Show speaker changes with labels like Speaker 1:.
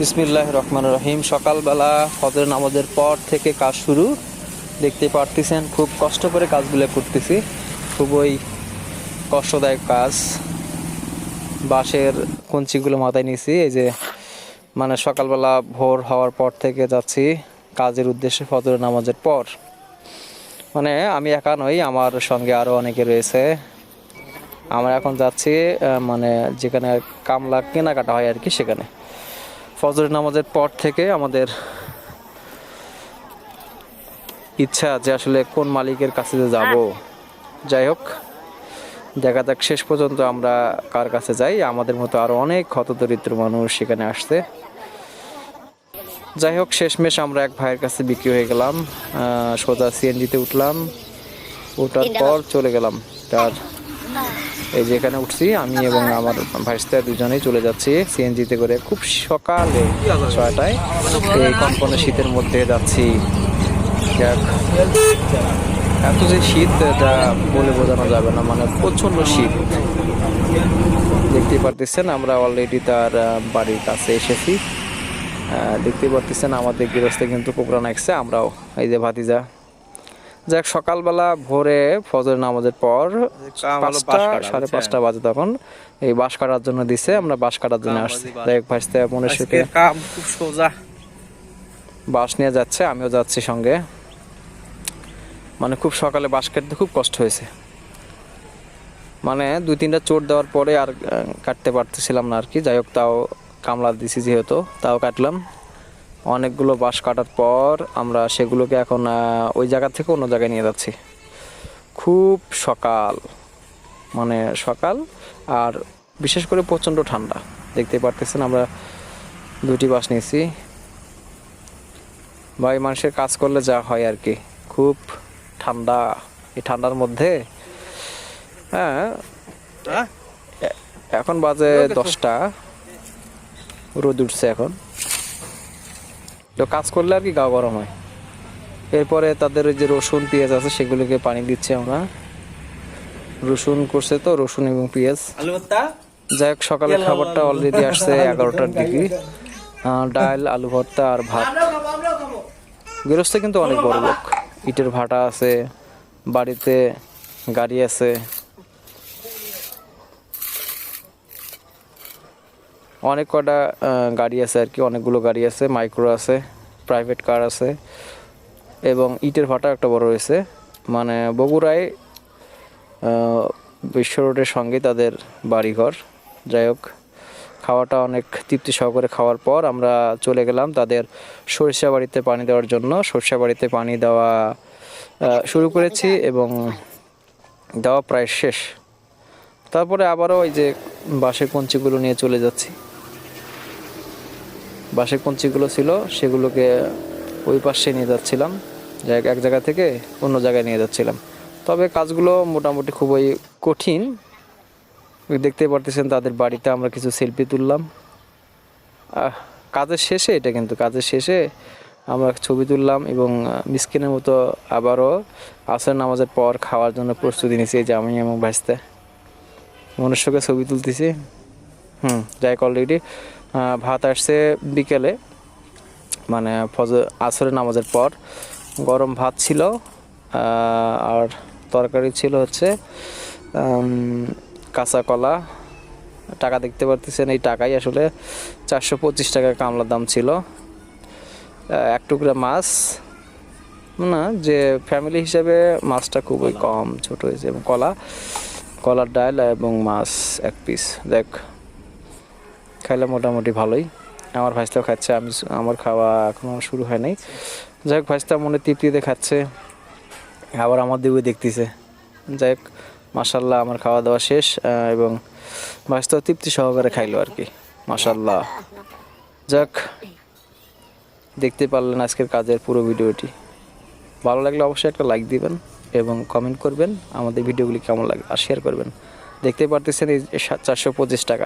Speaker 1: বিসমিল্লাহ রহমান রহিম। সকালবেলা ফজর নামাজের পর থেকে কাজ শুরু। দেখতে পারতেছেন, খুব কষ্ট করে কাজগুলো করতেছি। খুবই কষ্টদায়ক কাজ। বাঁশের কঞ্চিগুলো মাথায় নিয়েছি, এই যে মানে সকালবেলা ভোর হওয়ার পর থেকে যাচ্ছি কাজের উদ্দেশ্যে ফজর নামাজের পর। মানে আমি একা নই, আমার সঙ্গে আরও অনেকে রয়েছে। আমরা এখন যাচ্ছি মানে যেখানে কামলা কেনাকাটা হয় আর কি, সেখানে। ফজর নামাজের পর থেকে আমাদের ইচ্ছা যে আসলে কোন মালিকের কাছে যে যাব। যাই হোক দেখা যাক শেষ পর্যন্ত আমরা কার কাছে যাই। আমাদের মতো আরও অনেক ক্ষতদরিদ্র মানুষ সেখানে আসছে। যাই হোক শেষমেশ আমরা এক ভাইয়ের কাছে বিক্রি হয়ে গেলাম। সোজা সিএনজিতে উঠলাম। ওঠার পর চলে গেলাম তার এই যে এখানে উঠছি, আমি এবং আমার ভাইস্তা দুজনেই চলে যাচ্ছি সিএনজিতে করে। খুব সকালে ছয়টায় এই কনকনে শীতের মধ্যে যাচ্ছি। এত যে শীত, এটা বলে বোঝানো যাবে না মানে প্রচণ্ড শীত। দেখতে পারতেছেন, আমরা অলরেডি তার বাড়ির কাছে এসেছি। দেখতে পারতেছেন, আমাদের গৃহস্থে কিন্তু কোকড়া নাকছে আমরাও। এই যে ভাতিজা যাক সকালবেলা ভোরে ফজর নামাজের পর পাঁচটা সাড়ে পাঁচটা বাজে তখন। এই বাঁশ কাটার জন্য দিছে আমরা বাঁশ কাটার জন্য আসছি। যাই মনের
Speaker 2: কাম খুব সোজা।
Speaker 1: বাঁশ নিয়ে যাচ্ছে আমিও যাচ্ছি সঙ্গে। মানে খুব সকালে বাঁশ কাটতে খুব কষ্ট হয়েছে। মানে দুই তিনটা চোট দেওয়ার পরে আর কাটতে পারতেছিলাম না আর কি। যাই হোক তাও কামলা দিছি যেহেতু তাও কাটলাম। অনেকগুলো বাঁশ কাটার পর আমরা সেগুলোকে এখন ওই জায়গা থেকে অন্য জায়গায় নিয়ে যাচ্ছি। খুব সকাল মানে সকাল আর বিশেষ করে প্রচণ্ড ঠান্ডা। দেখতে পারতেছেন আমরা দুটি বাস নিয়েছি। ভাই মানুষের কাজ করলে যা হয় আর কি। খুব ঠান্ডা। এই ঠান্ডার মধ্যে হ্যাঁ
Speaker 2: হ্যাঁ?
Speaker 1: এখন বাজে দশটা। রোদ উঠছে এখন। কাজ করলে আর কি গা গরম হয়। এরপরে তাদের ওই যে রসুন পেঁয়াজ আছে সেগুলোকে পানি দিচ্ছি আমরা। রসুন করছে তো রসুন এবং পেঁয়াজ। যাই হোক সকালের খাবারটা অলরেডি আসছে এগারোটার দিকে। ডাল আলু ভর্তা আর ভাত। গৃহস্থ কিন্তু অনেক বড় লোক। ইটের ভাটা আছে বাড়িতে গাড়ি আছে। অনেক কটা গাড়ি আছে আর কি, অনেকগুলো গাড়ি আছে মাইক্রো আছে প্রাইভেট কার আছে, এবং ইটের ভাটা একটা বড় রয়েছে মানে বগুড়ায় বিশ্ব রোডের সঙ্গে তাদের বাড়িঘর। যাই হোক, খাওয়াটা অনেক তৃপ্তি সহকারে খাওয়ার পর আমরা চলে গেলাম তাদের সরিষা বাড়িতে পানি দেওয়ার জন্য। সরিষা বাড়িতে পানি দেওয়া শুরু করেছি এবং দেওয়া প্রায় শেষ। তারপরে আবারও ওই যে বাঁশের কঞ্চিগুলো নিয়ে চলে যাচ্ছি। বাঁশের কঞ্চিগুলো ছিল, সেগুলোকে ওই পাশে নিয়ে যাচ্ছিলাম। এক জায়গা থেকে অন্য জায়গায় নিয়ে যাচ্ছিলাম। তবে কাজগুলো মোটামুটি খুবই কঠিন। দেখতে পারতেছেন তাদের বাড়িতে আমরা কিছু সেলফি তুললাম। কাজের শেষে এটা কিন্তু, কাজের শেষে আমরা ছবি তুললাম এবং মিসকিনের মতো আবারও আসর নামাজের পর খাওয়ার জন্য প্রস্তুতি নিয়েছি যে আমি এবং ভাসতে মনুষ্যকে ছবি তুলতেছি। হুম, যাই অলরেডি ভাত আসছে বিকেলে মানে ফজর আসরের নামাজের পর। গরম ভাত ছিল আর তরকারি ছিল হচ্ছে কাঁচা কলা। টাকা দেখতে পারতেছেন এই টাকাই আসলে চারশো পঁচিশ টাকা কামলার দাম ছিল। এক টুকরা মাছ না যে ফ্যামিলি হিসেবে মাছটা খুবই কম ছোট হয়েছে এবং কলা কলার ডাল এবং মাছ এক পিস দেখ খাইলে মোটামুটি ভালোই। আমার ভাইস্তাও খাচ্ছে, আমি আমার খাওয়া এখনও শুরু হয় নাই। যাই হোক, ভাইস্তা মনে তৃপ্তিতে খাচ্ছে। আবার আমার দিকে দেখতেছে। যাই হোক মাসাল্লাহ আমার খাওয়া দাওয়া শেষ এবং ভাইস্তাও তৃপ্তি সহকারে খাইলো আর কি। মাসাল্লাহ যাক দেখতে পারলেন আজকের কাজের পুরো ভিডিওটি। ভালো লাগলে অবশ্যই একটা লাইক দিবেন এবং কমেন্ট করবেন। আমাদের ভিডিওগুলি কেমন লাগে, আর শেয়ার করবেন। দেখতে পারতেছেন এই চারশো পঁচিশ টাকা।